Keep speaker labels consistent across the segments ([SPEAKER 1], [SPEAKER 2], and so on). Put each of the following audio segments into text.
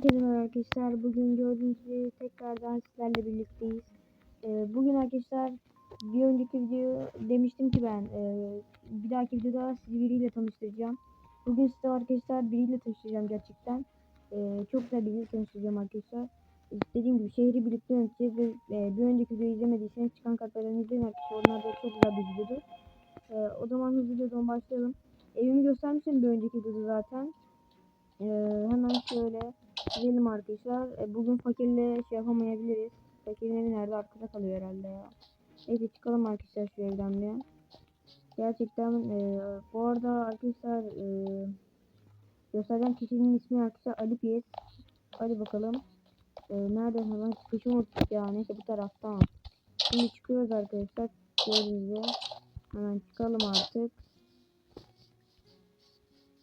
[SPEAKER 1] Herkese merhaba arkadaşlar. Bugün gördüğünüz gibi tekrardan sizlerle birlikteyiz. Ee, bugün arkadaşlar bir önceki video demiştim ki ben e, bir dahaki videoda sizi biriyle tanıştıracağım. Bugün size arkadaşlar biriyle tanıştıracağım gerçekten. Ee, çok güzel biriyle tanıştıracağım arkadaşlar. Dediğim gibi şehri birlikte yöneteceğiz ve e, bir önceki videoyu izlemediyseniz çıkan kartlarını izleyin arkadaşlar. Onlar da çok güzel bir videodur. Ee, o zaman hızlıca başlayalım. Evimi göstermiştim bir önceki videoda zaten. Ee, hemen şöyle gidelim arkadaşlar. Ee, bugün fakirle şey yapamayabiliriz. Fakirin evi nerede? Arkada kalıyor herhalde ya. Neyse çıkalım arkadaşlar şu evden bir. Gerçekten e, bu arada arkadaşlar e, göstereceğim kişinin ismi arkadaşlar Ali Piyes. Hadi bakalım. E, nerede hemen çıkışı unuttuk ya. Neyse bu taraftan. Şimdi çıkıyoruz arkadaşlar. Gördüğünüz Hemen çıkalım artık.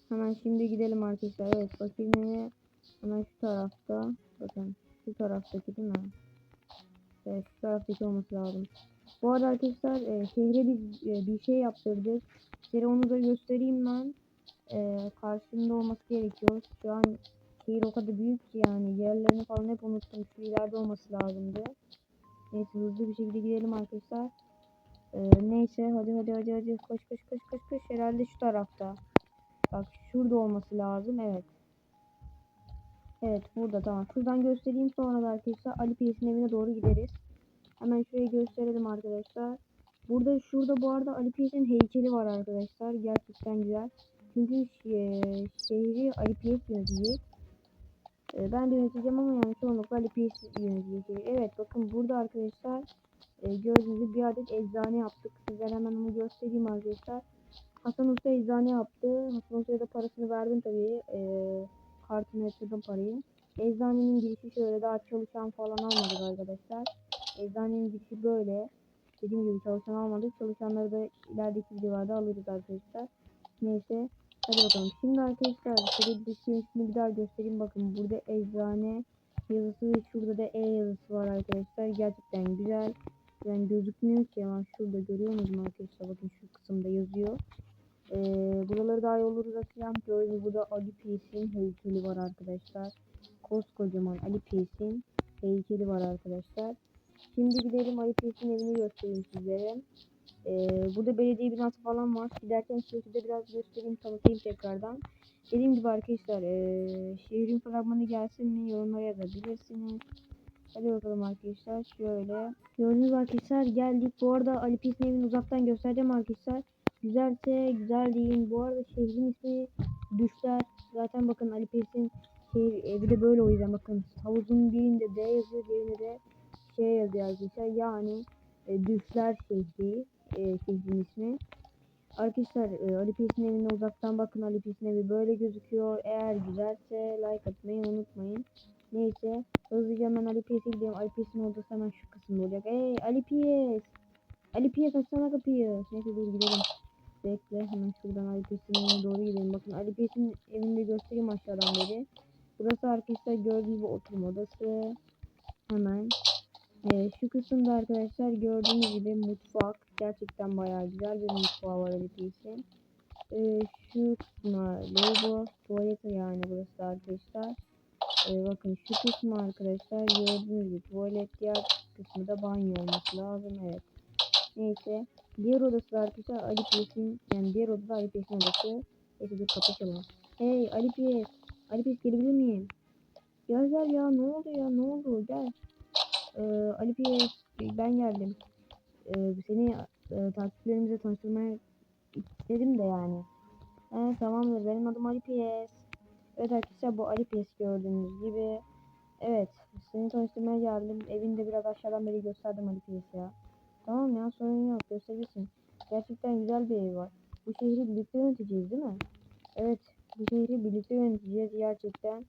[SPEAKER 1] Hemen şimdi gidelim arkadaşlar. Evet bakayım evi hemen şu tarafta. Bakın şu taraftaki değil mi? Evet şu taraftaki olması lazım. Bu arada arkadaşlar e, şehre bir, e, bir şey yaptırdık. Size onu da göstereyim ben. E, karşımda olması gerekiyor. Şu an şehir o kadar büyük ki yani yerlerini falan hep unuttum. Şu ileride olması lazımdı. Neyse hızlı bir şekilde gidelim arkadaşlar. E, neyse hadi hadi hadi hadi koş koş koş koş koş herhalde şu tarafta. Bak şurada olması lazım. Evet. Evet burada tamam. Şuradan göstereyim sonra da arkadaşlar Ali Piyes'in evine doğru gideriz. Hemen şurayı gösterelim arkadaşlar. Burada şurada bu arada Ali Piyes'in heykeli var arkadaşlar. Gerçekten güzel. Çünkü şehri Ali Piyes yönetecek. E, ben de yöneteceğim ama yani çoğunlukla Ali Piyes yönetecek. Evet bakın burada arkadaşlar e, gördüğünüz bir adet eczane yaptık. Sizlere hemen onu göstereyim arkadaşlar. Hasan Usta eczane yaptı. Hasan Usta'ya da parasını verdim tabii. Ee, kartına yatırdım parayı. Eczanenin girişi şöyle daha çalışan falan almadık arkadaşlar. Eczanenin girişi böyle. Dediğim gibi çalışan almadık. Çalışanları da ilerideki videolarda alırız arkadaşlar. Neyse. Hadi bakalım. Şimdi arkadaşlar şöyle bir şey bir daha göstereyim. Bakın burada eczane yazısı ve şurada da E yazısı var arkadaşlar. Gerçekten güzel. Yani gözükmüyor ki ama şurada görüyor musunuz arkadaşlar? Bakın şu kısımda yazıyor. Ee, buraları daha yolları uzatacağım. Böyle burada Ali Pies'in heykeli var arkadaşlar. Koskocaman Ali Pies'in heykeli var arkadaşlar. Şimdi gidelim Ali Pies'in evini göstereyim sizlere. Ee, burada belediye binası falan var. Giderken şehirde biraz göstereyim tanıtayım tekrardan. Dediğim gibi arkadaşlar ee, şehrin fragmanı gelsin mi yorumlara yazabilirsiniz. Hadi bakalım arkadaşlar şöyle. Gördüğünüz arkadaşlar geldik. Bu arada Ali Pies'in evini uzaktan göstereceğim arkadaşlar. Güzelse güzel deyin. Bu arada şehrin ismi Düşler. Zaten bakın Ali Pes'in şehir evi de böyle o yüzden bakın havuzun birinde D yazıyor diğerinde de şey yazıyor arkadaşlar. Yani e, Düşler şehri e, şehrin ismi. Arkadaşlar e, Ali Pes'in evine uzaktan bakın Ali Pes'in evi böyle gözüküyor. Eğer güzelse like atmayı unutmayın. Neyse hızlıca hemen Ali Pes'e gidelim. Ali Pes'in odası hemen şu kısımda olacak. Hey Ali Pes. Ali Pes açsana kapıyı. Neyse dur gidelim. Bekle hemen şuradan Ali Pes'in doğru gidelim. Bakın Ali Pes'in evini göstereyim aşağıdan beri. Burası arkadaşlar gördüğünüz gibi oturma odası. Hemen. Ee, şu kısımda arkadaşlar gördüğünüz gibi mutfak. Gerçekten bayağı güzel bir mutfağı var Ali Pes'in. Ee, şu kısma lavabo, tuvalet yani burası arkadaşlar. Ee, bakın şu kısmı arkadaşlar gördüğünüz gibi tuvalet diğer kısmı da banyo olması lazım. Evet. Neyse. Diğer odası da arkadaşlar Ali Piyes'in yani diğer odada Ali Piyes'in odası. Neyse dur kapı çalalım. Hey Ali Piyes. Ali Piyes gelebilir miyim? Gel gel ya ne oldu ya ne oldu gel. Ee, Ali Piyes ben geldim. Ee, seni e, takipçilerimize tanıştırmaya istedim de yani. He tamamdır benim adım Ali Piyes. Evet arkadaşlar bu Ali Piyes gördüğünüz gibi. Evet seni tanıştırmaya geldim. Evinde biraz aşağıdan beri gösterdim Ali Piyes ya. Tamam ya sorun yok gösterirsin. Gerçekten güzel bir ev var. Bu şehri birlikte yöneteceğiz değil mi? Evet bu şehri birlikte yöneteceğiz gerçekten.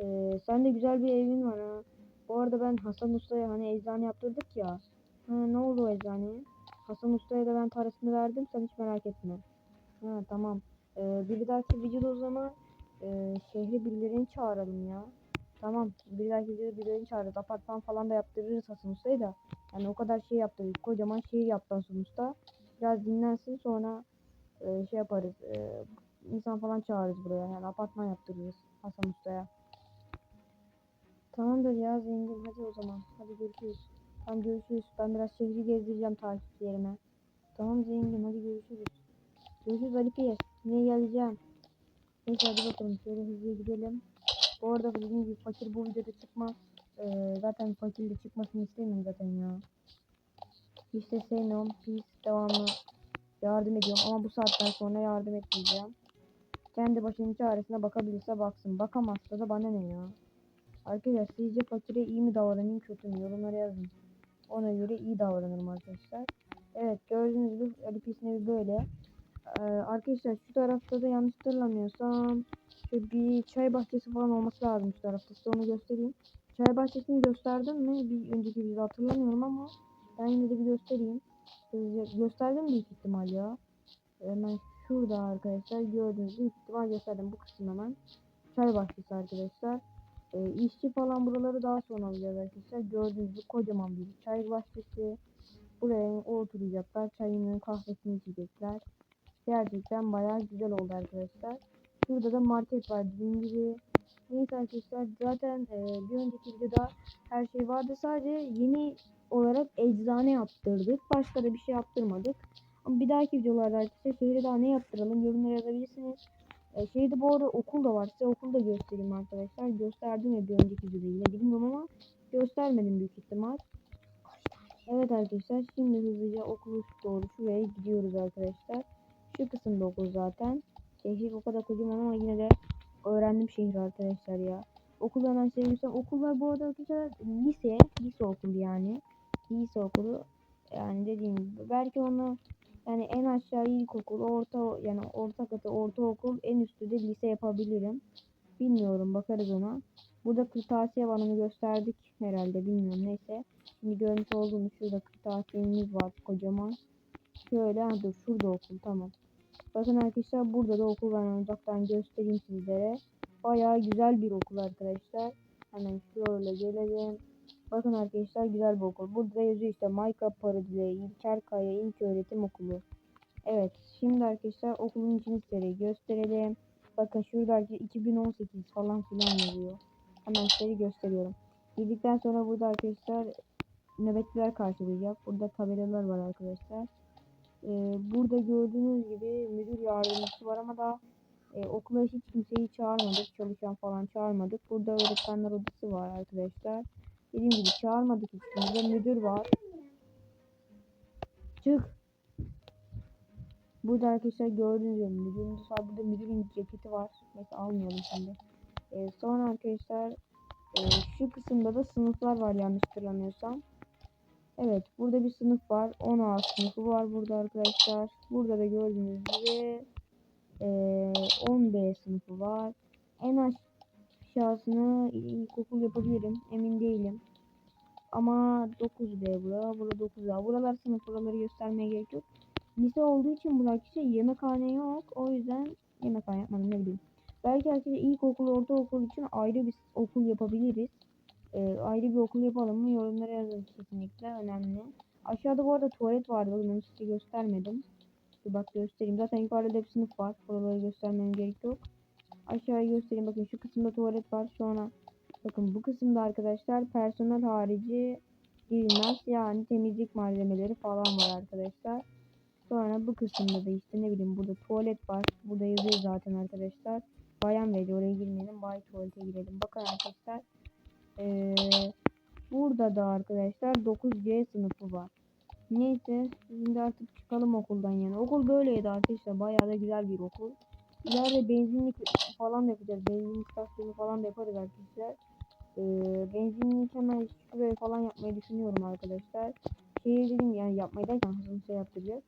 [SPEAKER 1] Ee, sen de güzel bir evin var ha. Bu arada ben Hasan Usta'ya hani eczane yaptırdık ya. Ha, ne oldu o eczaneye? Hasan Usta'ya da ben parasını verdim sen hiç merak etme. Ha tamam. Ee, bir dahaki videoda o zaman e, şehri birilerini çağıralım ya. Tamam. Bir dahaki videoda birilerini çağırırız. Apartman falan da yaptırırız Hasan Usta'yı da. Yani o kadar şey yaptırdık. Kocaman şehir yaptı sonuçta. Biraz dinlensin sonra e, şey yaparız. E, insan falan çağırırız buraya. Yani apartman yaptırırız Hasan Usta'ya. Tamamdır ya zengin hadi o zaman. Hadi görüşürüz. Tamam görüşürüz. Ben biraz şehri gezdireceğim takipçilerime. Tamam zengin hadi görüşürüz. Görüşürüz Ali Piyes. Yine geleceğim. Neyse hadi bakalım şöyle hızlı gidelim. Bu arada dediğim gibi fakir bu videoda çıkmaz. Ee, zaten fakir de çıkmasını istemiyorum zaten ya. Hiç de sevmiyorum. Hiç devamlı yardım ediyorum ama bu saatten sonra yardım etmeyeceğim. Kendi başının çaresine bakabilirse baksın. Bakamazsa da bana ne ya. Arkadaşlar sizce fakire iyi mi davranayım kötü mü? Yorumlara yazın. Ona göre iyi davranırım arkadaşlar. Evet gördüğünüz gibi Alipis'in evi böyle. Ee, arkadaşlar şu tarafta da yanlış hatırlamıyorsam şöyle bir çay bahçesi falan olması lazım şu tarafta. Size onu göstereyim. Çay bahçesini gösterdim mi? Bir önceki videoda hatırlamıyorum ama ben yine de bir göstereyim. Sizce gösterdim büyük ihtimal ya. Hemen şurada arkadaşlar gördüğünüz büyük ihtimal gösterdim bu kısım hemen. Çay bahçesi arkadaşlar. E, işçi falan buraları daha sonra alacağız arkadaşlar. Gördüğünüz gibi kocaman bir çay bahçesi. Buraya oturacaklar. Çayını kahvesini içecekler. Gerçekten bayağı güzel oldu arkadaşlar. Şurada da market var dediğim gibi. Neyse arkadaşlar zaten e, bir önceki videoda her şey vardı. Sadece yeni olarak eczane yaptırdık. Başka da bir şey yaptırmadık. Ama bir dahaki videolarda arkadaşlar şehre daha ne yaptıralım yorumlara yazabilirsiniz. E, şehirde bu arada okul da var. Size okul da göstereyim arkadaşlar. Gösterdim ya bir önceki videoda yine bilmiyorum ama göstermedim büyük ihtimal. Evet arkadaşlar şimdi hızlıca okulu doğru şuraya gidiyoruz arkadaşlar. Şu kısımda okul zaten. Şehir o kadar kocaman ama yine de öğrendim şehri arkadaşlar ya. Okul hemen sevmişsem okullar bu arada arkadaşlar lise, lise okulu yani. Lise okulu yani dediğim gibi belki onu yani en aşağı ilkokul, orta yani orta katı ortaokul, en üstü de lise yapabilirim. Bilmiyorum bakarız ona. Burada kırtasiye var onu gösterdik herhalde bilmiyorum neyse. Şimdi görmüş olduğunuz şurada kırtasiyemiz var kocaman. Şöyle ha, dur şurada okul tamam. Bakın arkadaşlar burada da okul ben uzaktan göstereyim sizlere. Bayağı güzel bir okul arkadaşlar. Hemen şöyle gelelim. Bakın arkadaşlar güzel bir okul. Burada yazıyor işte Mayka Paradile İlker Kaya İlk Öğretim Okulu. Evet şimdi arkadaşlar okulun içini size gösterelim. Bakın şurada 2018 falan filan yazıyor. Hemen size gösteriyorum. Girdikten sonra burada arkadaşlar nöbetçiler karşılayacak. Burada tabelalar var arkadaşlar. Ee, burada gördüğünüz gibi müdür yardımcısı var ama da e, okula hiç kimseyi çağırmadık. Çalışan falan çağırmadık. Burada öğretmenler odası var arkadaşlar. Dediğim gibi çağırmadık hiç Müdür var. Çık. Burada arkadaşlar gördüğünüz gibi müdürümüz var. Burada müdürün ceketi var. Neyse almayalım şimdi. Ee, sonra arkadaşlar e, şu kısımda da sınıflar var yanlış hatırlamıyorsam. Evet burada bir sınıf var. 10A sınıfı var burada arkadaşlar. Burada da gördüğünüz gibi e, 10B sınıfı var. En aşağısını ilkokul yapabilirim. Emin değilim. Ama 9B bura. Burada 9A. Buralar sınıf. Buraları göstermeye gerek yok. Lise olduğu için burada arkadaşlar yemekhane yok. O yüzden yemekhane yapmadım ne bileyim. Belki arkadaşlar ilkokul, ortaokul için ayrı bir okul yapabiliriz. Ee, ayrı bir okul yapalım mı? Yorumlara yazın kesinlikle. Önemli. Aşağıda bu arada tuvalet vardı. Onu size göstermedim. Bir bak göstereyim. Zaten yukarıda bir sınıf var. Buraları göstermem gerek yok. Aşağıya göstereyim. Bakın şu kısımda tuvalet var. Sonra bakın bu kısımda arkadaşlar personel harici girilmez. Yani temizlik malzemeleri falan var arkadaşlar. Sonra bu kısımda da işte ne bileyim burada tuvalet var. Burada yazıyor zaten arkadaşlar. Bayan veli oraya girmeyelim. Bay tuvalete girelim. Bakın arkadaşlar. Ee, burada da arkadaşlar 9C sınıfı var. Neyse şimdi artık çıkalım okuldan yani. Okul böyleydi arkadaşlar. Bayağı da güzel bir okul. İleride benzinlik falan da yapacağız. Benzinlik istasyonu falan da yaparız arkadaşlar. Ee, benzinlik hemen şuraya falan yapmayı düşünüyorum arkadaşlar. Şehir dedim yani yapmayı derken hızlı şey yapacağız.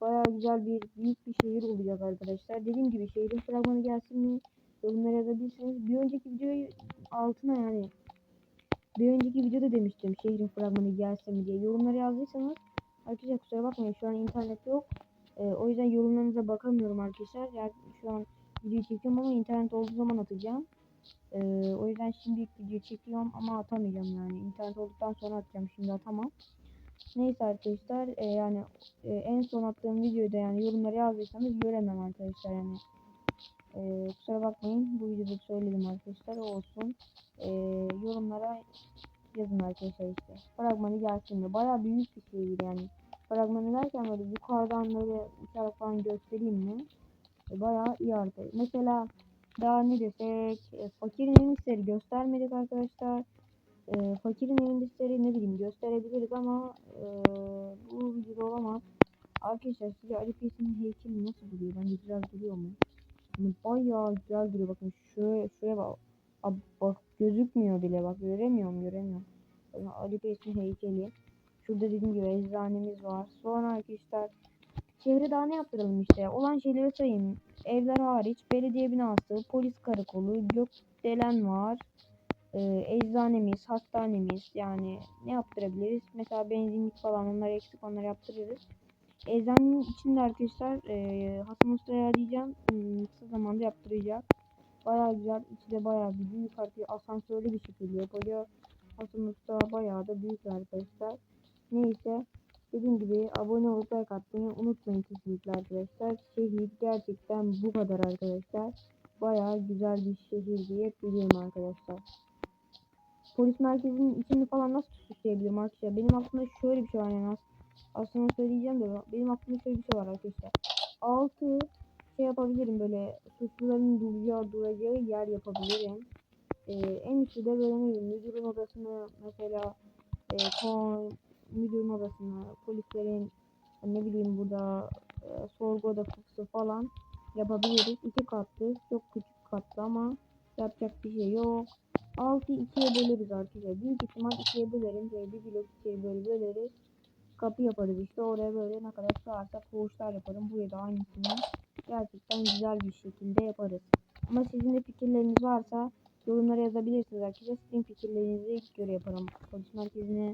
[SPEAKER 1] Bayağı güzel bir büyük bir şehir olacak arkadaşlar. Dediğim gibi şehrin fragmanı gelsin mi? Yorumlara yazabilirsiniz. Bir önceki videoyu altına yani bir önceki videoda demiştim şehrin fragmanı gelsin mi diye. Yorumlara yazdıysanız arkadaşlar kusura bakmayın şu an internet yok. Ee, o yüzden yorumlarınıza bakamıyorum arkadaşlar. Yani şu an video çekiyorum ama internet olduğu zaman atacağım. Ee, o yüzden şimdi video çekiyorum ama atamayacağım yani. İnternet olduktan sonra atacağım. Şimdi atamam. Neyse arkadaşlar e, yani e, en son attığım videoda yani yorumları yazdıysanız göremem arkadaşlar yani. Ee, kusura bakmayın bu videoda söyledim arkadaşlar o olsun. Ee, yorumlara yazın arkadaşlar işte. Fragmanı gelsin de bayağı büyük bir şehir yani. Fragmanı derken böyle yukarıdan böyle uçarak falan göstereyim mi? E, bayağı iyi arkadaşlar. Mesela daha ne desek e, fakirin evin sitleri göstermedik arkadaşlar. E, fakirin evin sitleri ne bileyim gösterebiliriz ama e, bu videoda olamaz. Arkadaşlar size Ali Peysi'nin heykeli nasıl duruyor? Bence güzel duruyor mu? Bayağı güzel duruyor. Bakın şuraya, şuraya bak. Abi bak gözükmüyor bile bak göremiyorum göremiyorum. Bakın Ali Peysi'nin heykeli. Şurada dediğim gibi eczanemiz var. Sonra arkadaşlar şehre daha ne yaptıralım işte. Olan şeyleri sayayım. Evler hariç belediye binası, polis karakolu, gökdelen var. Ee, eczanemiz, hastanemiz yani ne yaptırabiliriz? Mesela benzinlik falan onlar eksik onları yaptırırız. Eczanenin içinde arkadaşlar e, Hasan Usta'ya diyeceğim hmm, kısa zamanda yaptıracak. Bayağı güzel. içi de bayağı bir büyük artık asansörlü bir şekilde yapılıyor. Hasan Usta bayağı da büyük arkadaşlar. Neyse dediğim gibi abone olup like atmayı unutmayın kesinlikle arkadaşlar. Şehir gerçekten bu kadar arkadaşlar. Bayağı güzel bir şehir diye biliyorum arkadaşlar. Polis merkezinin içini falan nasıl süsleyebilirim arkadaşlar? Benim aklımda şöyle bir şey var yani aslında söyleyeceğim de benim aklımda şöyle bir şey var arkadaşlar. Altı şey yapabilirim böyle suçluların duracağı, duracağı yer yapabilirim. Ee, en üstü de böyle müdürün odasını mesela e, kon, müdürün odasını polislerin ne bileyim burada e, sorgu odası falan yapabiliriz. İki katlı çok küçük katlı ama yapacak bir şey yok. Altı ikiye böleriz arkadaşlar. Büyük ihtimal ikiye bölerim. Böyle bir blok ikiye böyle böleriz kapı yaparız işte oraya böyle ne kadar sığarsak koğuşlar yaparım. Buraya da aynısını gerçekten güzel bir şekilde yaparız. Ama sizin de fikirleriniz varsa yorumlara yazabilirsiniz arkadaşlar. Sizin fikirlerinizi göre yaparım. Polis merkezine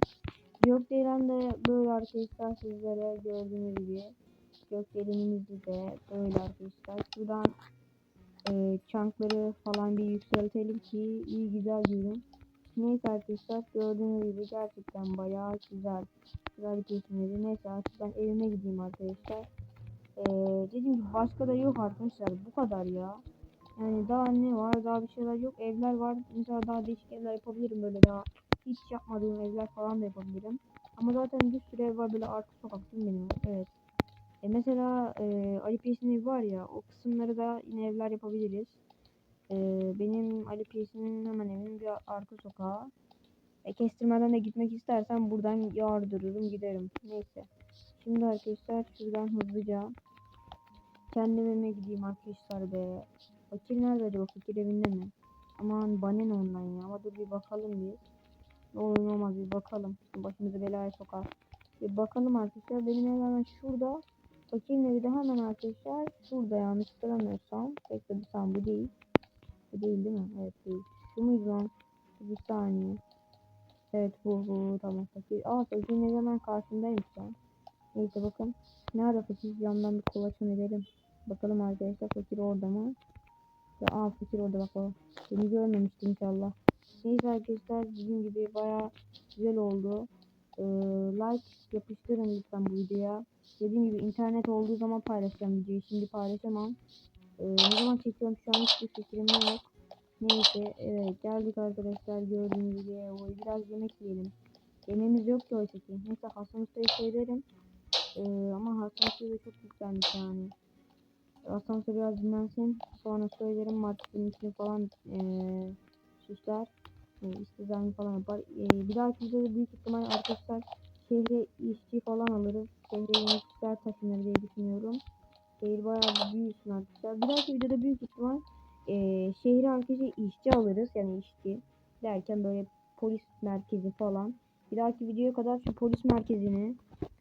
[SPEAKER 1] Gökdelen de böyle arkadaşlar sizlere gördüğünüz gibi Gökdelenimizi de böyle arkadaşlar. Şuradan e, çankları falan bir yükseltelim ki iyi güzel görün. Neyse arkadaşlar gördüğünüz gibi gerçekten bayağı güzel. Güzel kesimleri. Neyse artık ben evime gideyim arkadaşlar. Ee, dediğim gibi başka da yok arkadaşlar. Bu kadar ya. Yani daha ne var? Daha bir şeyler yok. Evler var. Mesela daha değişik evler yapabilirim böyle daha. Hiç yapmadığım evler falan da yapabilirim. Ama zaten bir sürü ev var böyle arka sokak değil mi benim? Evet. E mesela e, Ali var ya o kısımları da yine evler yapabiliriz. E, benim Ali Peysi'nin hemen evinin bir arka sokağı. E, kestirmeden de gitmek istersen buradan yardırırım giderim. Neyse. Şimdi arkadaşlar şuradan hızlıca kendi evime gideyim arkadaşlar be. Fakir nerede acaba? Fakir evinde mi? Aman bana ne ondan ya. Ama dur bir bakalım bir. Ne olur ne olmaz bir bakalım. Başımızı belaya sokar. Bir bakalım arkadaşlar. Benim ev hemen şurada. Fakirin evi de hemen arkadaşlar şurada yanlış hatırlamıyorsam. Bekle bir saniye bu değil. Bu değil değil mi? Evet değil. Şu muydu lan? Bir saniye. Evet bu bu tamam fakir. Aa fakirin hemen karşımdaymış lan. Neyse bakın. Nerede fakir? Yandan bir kolaçan edelim. Bakalım arkadaşlar fakir orada mı? Ya, aa fakir orada bak o. Beni görmemişti inşallah. Neyse arkadaşlar dediğim gibi baya güzel oldu. Ee, like yapıştırın lütfen bu videoya. Dediğim gibi internet olduğu zaman paylaşacağım videoyu. Şimdi paylaşamam. Ee, ne zaman çekiyorum şu an hiçbir fikrim yok. Neyse evet geldik arkadaşlar gördüğünüz gibi oy biraz yemek yiyelim. Yemeğimiz yok ki oysa ki. Neyse Hasan Usta'yı söylerim. Ee, ama Hasan Usta da çok güzelmiş yani. Hasan Usta biraz dinlensin. Sonra söylerim marketin içini falan ee, süsler. E, iş dizaynı falan yapar. E, bir dahaki videoda büyük ihtimal arkadaşlar şehre işçi falan alırız. Şehre yeni taşınır diye düşünüyorum. Şehir bayağı büyüsün arkadaşlar. Bir dahaki videoda büyük ihtimal e, şehre arkadaşlar işçi alırız. Yani işçi derken böyle polis merkezi falan. Bir dahaki videoya kadar şu polis merkezini,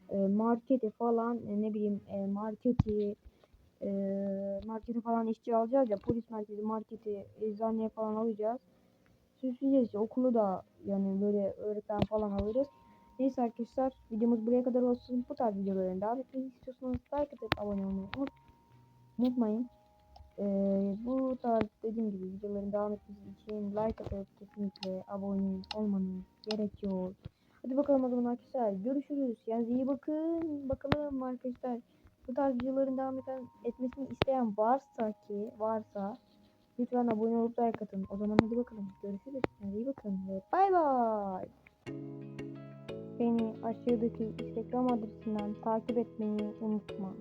[SPEAKER 1] e, marketi falan e, ne bileyim e, marketi, e, marketi falan işçi alacağız ya polis merkezi, marketi, eczaneye falan alacağız. Süsleyeceğiz okulu da yani böyle öğretmen falan alırız. Neyse arkadaşlar videomuz buraya kadar olsun. Bu tarz videoların devam etmeyi istiyorsanız like atıp abone olmayı unutmayın. Ee, bu tarz dediğim gibi videoların devam etmesi için like atıp kesinlikle abone olmanız gerekiyor. Hadi bakalım o zaman arkadaşlar görüşürüz. Yani iyi bakın. Bakalım arkadaşlar bu tarz videoların devam etmesini isteyen varsa ki varsa lütfen abone olup like atın. O zaman hadi bakalım görüşürüz. Kendinize iyi bakın ve bay bay. Beni aşağıdaki Instagram adresinden takip etmeyi unutma.